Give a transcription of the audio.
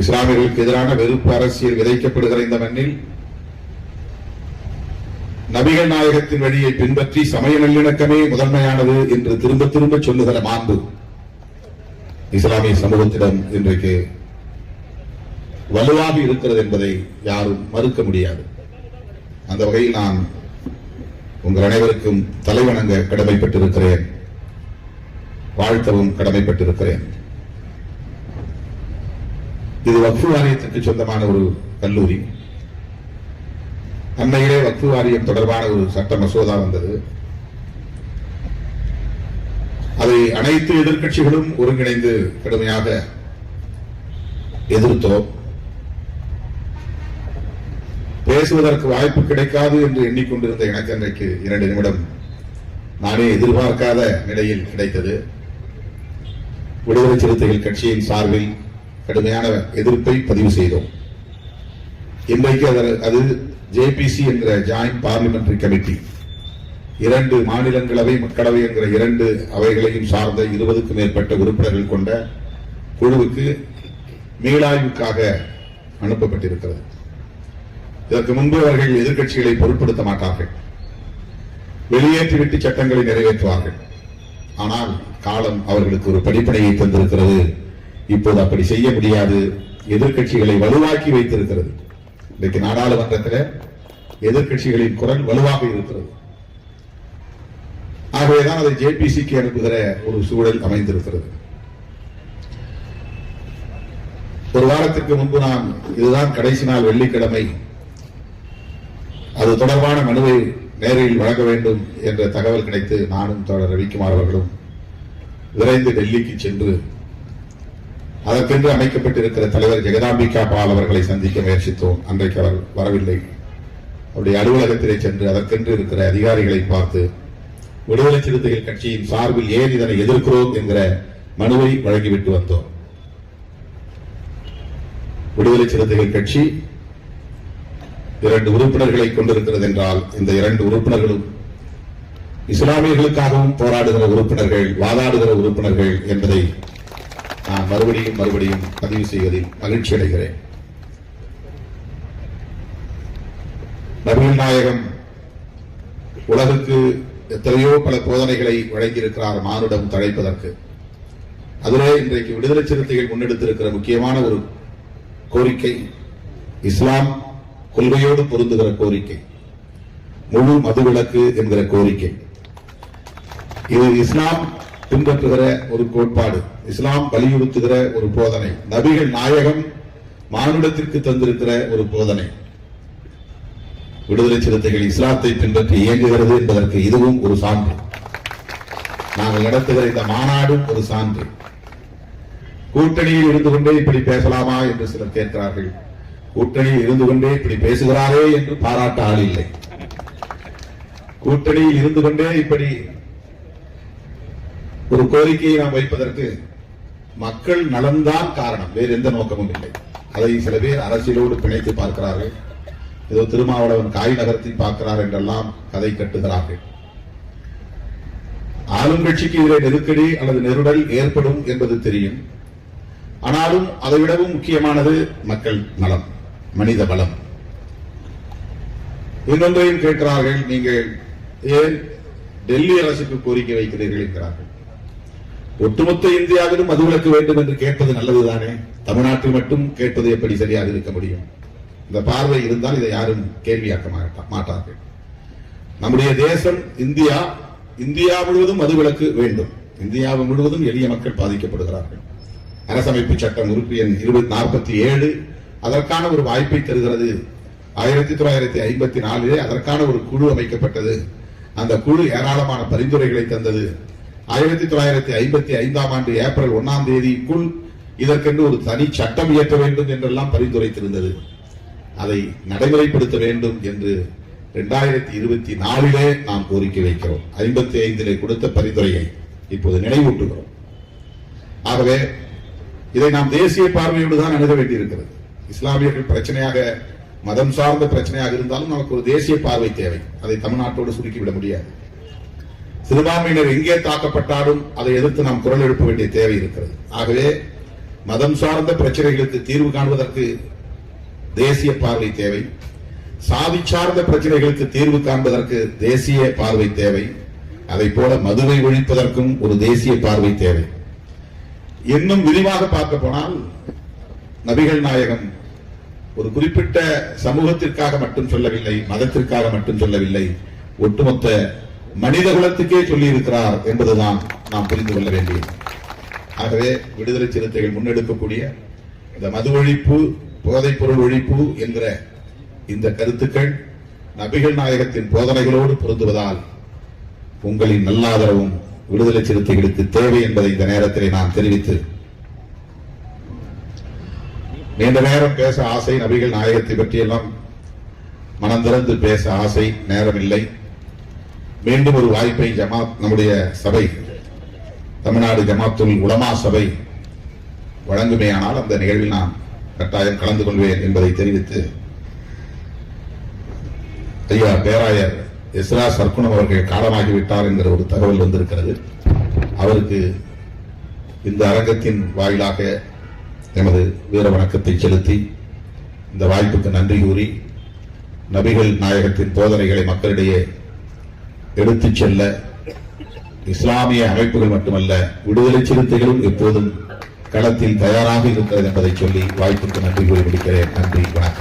இஸ்லாமியர்களுக்கு எதிரான வெறுப்பு அரசியல் விதைக்கப்படுகிற இந்த மண்ணில் நபிகள் நாயகத்தின் வழியை பின்பற்றி சமய நல்லிணக்கமே முதன்மையானது என்று திரும்ப திரும்ப சொல்லுகிற மாண்பு இஸ்லாமிய சமூகத்திடம் இன்றைக்கு வலுவாக இருக்கிறது என்பதை யாரும் மறுக்க முடியாது. அந்த வகையில் நான் உங்கள் அனைவருக்கும் தலைவணங்க கடமைப்பட்டிருக்கிறேன். வாழ்த்தவும் கடமைப்பட்டிருக்கிறேன். இது வக்ஃபு வாரியத்திற்கு சொந்தமான ஒரு கல்லூரி. அன்னையிலே வக்ஃபு வாரியம் தொடர்பான ஒரு சட்ட மசோதா வந்தது. அதை அனைத்து எதிர்கட்சிகளும் ஒருங்கிணைந்து கடுமையாக எதிர்த்தோம். பேசுவதற்கு வாய்ப்பு கிடைக்காது என்று எண்ணிக்கொண்டிருந்த எனக்கு அன்றைக்கு இரண்டு நிமிடம் நானே எதிர்பார்க்காத நிலையில் கிடைத்தது. விடுதலை சிறுத்தைகள் கட்சியின் சார்பில் கடுமையான எதிர்ப்பை பதிவு செய்தோம். இன்றைக்கு அதில் அது ஜேபிசி என்கிற ஜாயிண்ட் பார்லிமெண்டரி கமிட்டி இரண்டு மாநிலங்களவை மக்களவை என்கிற இரண்டு அவைகளையும் சார்ந்த இருபதுக்கும் மேற்பட்ட உறுப்பினர்கள் கொண்ட குழுவுக்கு மீளாய்வுக்காக அனுப்பப்பட்டிருக்கிறது. இதற்கு முன்பு அவர்கள் எதிர்க்கட்சிகளை பொருட்படுத்த மாட்டார்கள். வெளியேற்றிவிட்டு சட்டங்களை நிறைவேற்றுவார்கள். ஆனால் காலம் அவர்களுக்கு ஒரு படிப்படையை தந்திருக்கிறது. இப்போது அப்படி செய்ய முடியாது. எதிர்கட்சிகளை வலுவாக்கி வைத்திருக்கிறது. இன்றைக்கு நாடாளுமன்றத்தில் எதிர்கட்சிகளின் குரல் வலுவாக இருக்கிறது. ஆகவேதான் அதை ஜேபிசிக்கு அனுப்புகிற ஒரு சூழல் அமைந்திருக்கிறது. ஒரு வாரத்திற்கு முன்பு நான் இதுதான் கடைசி நாள் வெள்ளிக்கிழமை அது தொடர்பான மனுவை நேரில் வழங்க வேண்டும் என்ற தகவல் கிடைத்து நானும் தொடர் ரவிக்குமார் அவர்களும் விரைந்து டெல்லிக்கு சென்று அதற்கென்று அமைக்கப்பட்டிருக்கிற தலைவர் ஜெகதாம்பிகா பால் அவர்களை சந்திக்க முயற்சித்தோம். அன்றைக்கு அவர் வரவில்லை. அவருடைய அலுவலகத்திலே சென்று அதற்கென்று இருக்கிற அதிகாரிகளை பார்த்து விடுதலை சிறுத்தைகள் கட்சியின் சார்பில் ஏன் இதனை எதிர்க்கிறோம்? என்கிற மனுவை வழங்கிவிட்டு வந்தோம். விடுதலை சிறுத்தைகள் கட்சி இரண்டு உறுப்பினர்களை கொண்டிருக்கிறது என்றால் இந்த இரண்டு உறுப்பினர்களும் இஸ்லாமியர்களுக்காகவும் போராடுகிற உறுப்பினர்கள் வாதாடுகிற உறுப்பினர்கள் என்பதை மறுபடியும் மறுபடியும் பதிவு செய்வதில் மகிழ்ச்சி அடைகிறேன். நபிகள் நாயகம் உலகுக்கு எத்தனையோ பல போதனைகளை வழங்கியிருக்கிறார் மானுடம் தழைப்பதற்கு. அதிலே இன்றைக்கு விடுதலை சிறுத்தைகள் முன்னெடுத்திருக்கிற முக்கியமான ஒரு கோரிக்கை இஸ்லாம் கொள்கையோடு பொருந்துகிற கோரிக்கை முழு மதுவிலக்கு என்கிற கோரிக்கை. இது இஸ்லாம் பின்பற்றுகிற ஒரு கோட்பாடு இஸ்லாம் வலியுறுத்துகிற ஒரு போதனை நபிகள் நாயகம் மானுடத்திற்கு தந்திருக்கிற ஒரு போதனை. விடுதலை சிறுத்தைகள் இஸ்லாத்தை பின்பற்றி இயங்குகிறது என்பதற்கு இதுவும் ஒரு சான்று. நாங்கள் நடத்துகிற இந்த மாநாடும் ஒரு சான்று. கூட்டணியில் இருந்து கொண்டே இப்படி பேசலாமா என்று சிலர் கேட்கிறார்கள். கூட்டணியில் இருந்து கொண்டே இப்படி பேசுகிறாரே என்று பாராட்ட ஆள் இல்லை. கூட்டணியில் இருந்து கொண்டே இப்படி ஒரு கோரிக்கையை நாம் வைப்பதற்கு மக்கள் நலன்தான் காரணம். வேறு எந்த நோக்கமும் இல்லை. அதை சில பேர் அரசியலோடு பிணைத்து பார்க்கிறார்கள். ஏதோ திருமாவளவன் காய் நகரத்தை பார்க்கிறார் என்றெல்லாம் கதை கட்டுகிறார்கள். ஆளும் கட்சிக்கு இதிலே நெருக்கடி அல்லது நெருடல் ஏற்படும் என்பது தெரியும். ஆனாலும் அதை விடவும் முக்கியமானது மக்கள் நலம் மனித பலம் இன்னொன்றையும் கேட்கிறார்கள் நீங்கள் ஏன் டெல்லி அரசுக்கு கோரிக்கை வைக்கிறீர்கள் என்கிறார்கள். ஒட்டுமொத்த இந்தியாவிலும் மதுவிலக்கு வேண்டும் என்று கேட்பது நல்லதுதானே? தமிழ்நாட்டில் மட்டும் கேட்பது எப்படி சரியாக இருக்க முடியும்? இந்த பார்வை இருந்தால் இதை யாரும் கேள்வியாக்க மாட்டார்கள். நம்முடைய தேசம் இந்தியா இந்தியா முழுவதும் மதுவிலக்கு வேண்டும். இந்தியா முழுவதும் எளிய மக்கள் பாதிக்கப்படுகிறார்கள். அரசமைப்பு சட்டம் உறுப்பு எண் இருபத்தி நாற்பத்தி ஏழு அதற்கான ஒரு வாய்ப்பை தருகிறது. ஆயிரத்தி தொள்ளாயிரத்தி ஐம்பத்தி நாலிலே அதற்கான ஒரு குழு அமைக்கப்பட்டது. அந்த குழு ஏராளமான பரிந்துரைகளை தந்தது. ஆயிரத்தி தொள்ளாயிரத்தி ஐம்பத்தி ஐந்தாம் ஆண்டு ஏப்ரல் ஒன்னாம் தேதிக்குள் இதற்கென்று ஒரு தனி சட்டம் இயற்ற வேண்டும் என்றெல்லாம் பரிந்துரைத்திருந்தது. அதை நடைமுறைப்படுத்த வேண்டும் என்று இரண்டாயிரத்தி இருபத்தி நாலிலே நாம் கோரிக்கை வைக்கிறோம். ஐம்பத்தி ஐந்திலே கொடுத்த பரிந்துரையை இப்போது நினைவூட்டுகிறோம். ஆகவே இதை நாம் தேசிய பார்வையோடு தான் அணுக வேண்டியிருக்கிறது. இஸ்லாமியர்கள் பிரச்சனையாக மதம் சார்ந்த பிரச்சனையாக இருந்தாலும் நமக்கு ஒரு தேசிய பார்வை தேவை. அதை தமிழ்நாட்டோடு சுருக்கிவிட முடியாது. சிறுபான்மையினர் எங்கே தாக்கப்பட்டாலும் அதை எதிர்த்து நாம் குரல் எழுப்ப வேண்டிய தேவை இருக்கிறது. ஆகவே மதம் சார்ந்த பிரச்சனைகளுக்கு தீர்வு காண்பதற்கு தேசிய பார்வை தேவை. சாதி சார்ந்த பிரச்சனைகளுக்கு தீர்வு காண்பதற்கு தேசிய பார்வை தேவை. அதை போல மதுவை ஒழிப்பதற்கும் ஒரு தேசிய பார்வை தேவை. இன்னும் விரிவாக பார்க்க போனால் நபிகள் நாயகம் ஒரு குறிப்பிட்ட சமூகத்திற்காக மட்டும் சொல்லவில்லை மதத்திற்காக மட்டும் சொல்லவில்லை ஒட்டுமொத்த மனித குலத்துக்கே சொல்லி இருக்கிறார் என்பதுதான் நாம் புரிந்து கொள்ள வேண்டியது. ஆகவே விடுதலை சிறுத்தைகள் முன்னெடுக்கக்கூடிய இந்த மது ஒழிப்பு போதைப் பொருள் ஒழிப்பு என்கிற இந்த கருத்துக்கள் நபிகள் நாயகத்தின் போதனைகளோடு பொருந்துவதால் உங்களின் நல்லாதரவும் விடுதலை சிறுத்தைகளுக்கு தேவை என்பதை இந்த நேரத்தில் நான் தெரிவித்து நீண்ட நேரம் பேச ஆசை நபிகள் நாயகத்தை பற்றியெல்லாம் மனம் திறந்து பேச ஆசை நேரம் இல்லை மீண்டும் ஒரு வாய்ப்பை ஜமாத் நம்முடைய சபை தமிழ்நாடு ஜமாத்துல் உலமா சபை வழங்குமேயானால் அந்த நிகழ்வில் நான் கட்டாயம் கலந்து கொள்வேன் என்பதை தெரிவித்து ஐயா பேராயர் எஸ்ரா சர்க்குணம் அவர்கள் காலமாகிவிட்டார் என்கிற ஒரு தகவல் வந்திருக்கிறது. அவருக்கு இந்த அரங்கத்தின் வாயிலாக எமது வீர வணக்கத்தை செலுத்தி இந்த வாய்ப்புக்கு நன்றி கூறி நபிகள் நாயகத்தின் போதனைகளை மக்களிடையே எடுத்துச் செல்ல இஸ்லாமிய அமைப்புகள் மட்டுமல்ல விடுதலை சிறுத்தைகளும் எப்போதும் களத்தில் தயாராக இருக்கிறது என்பதை சொல்லி வாய்ப்புக்கு நன்றி கூறி முடிக்கிறேன். நன்றி வணக்கம்.